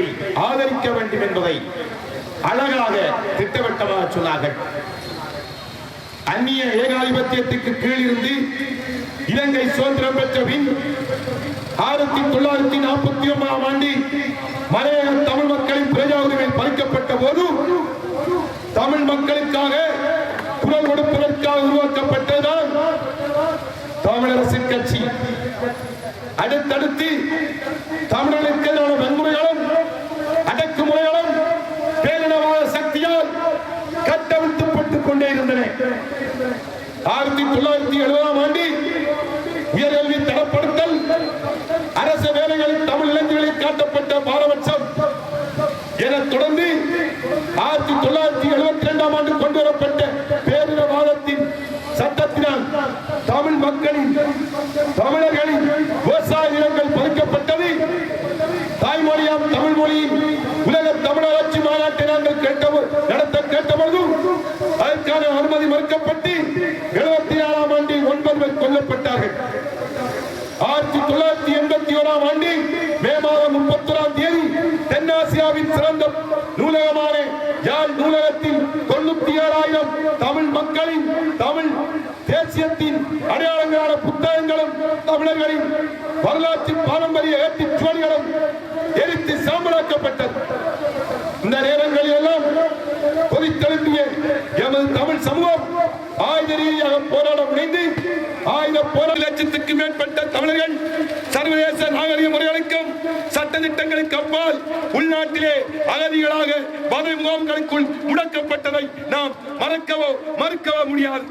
இனத்தை ஆதரிக்க வேண்டும் என்பதை அழகாக திட்டவட்டமாக சொன்னார்கள். அந்நிய ஏகாதிபத்தியத்துக்கு கீழ் இருந்து இலங்கை சுதந்திரம் பெற்ற பின் ஆயிரத்தி தொள்ளாயிரத்தி நாற்பத்தி ஒன்பதாம் ஆண்டு மலையக தமிழ் மக்களின் பிரஜா உரிமை பறிக்கப்பட்ட போது தமிழ் மக்களுக்காக குரல் கொடுப்பதற்காக உருவாக்கப்பட்டதுதான் தமிழரசு கட்சி. அடுத்தடுத்து தமிழர்களுக்கு கட்டவிழ்த்துப்பட்டுக் கொண்டே இருந்தன. ஆயிரத்தி தொள்ளாயிரத்தி எழுபதாம் ஆண்டு உயர்கல்வி தரப்படுத்தல் அரசு வேலைகளில் தமிழ் இளைஞர்களில் காட்டப்பட்ட பாரபட்சம் என தொடர்ந்து ஆயிரத்தி தொள்ளாயிரத்தி எழுபத்தி இரண்டாம் ஆண்டு கொண்டு வரப்பட்ட பேரினவாதத்தின் சட்டத்தினால் தமிழ் மக்களின் தமிழர்களின் விவசாய நிலங்கள் பறிக்கப்பட்டது. தாய்மொழியாம் தமிழ் மொழியின் உலக தமிழராட்சி மாநாட்டை நாங்கள் கேட்டவர் அனுமதி மறுக்கப்பட்டு எழுபத்தி ஏழாம் ஆண்டு ஒன்பது பேர் கொல்லப்பட்டார்கள். ஆயிரத்தி தொள்ளாயிரத்தி எண்பத்தி ஓராம் ஆண்டு மே மாதம் முப்பத்தி ஒராம் தேதி தென்னாசியாவின் சிறந்த நூலகமான யாழ் நூலகத்தில் தொண்ணூத்தி ஏழாயிரம் தமிழ் மக்களின் தமிழ் தேசியத்தின் அடையாளங்களான புத்தகங்களும் தமிழர்களின் வரலாற்று பாரம்பரிய ஏற்றுச் லட்சத்துக்கு மேற்பட்ட தமிழர்கள் சர்வதேச நாகரிக முறைகளுக்கும் சட்ட திட்டங்களுக்கு அப்பால் உள்நாட்டிலே அகதிகளாக வதை முகாம்களுக்குள் முடக்கப்பட்டதை நாம் மறக்கவோ மறுக்கவோ முடியாது.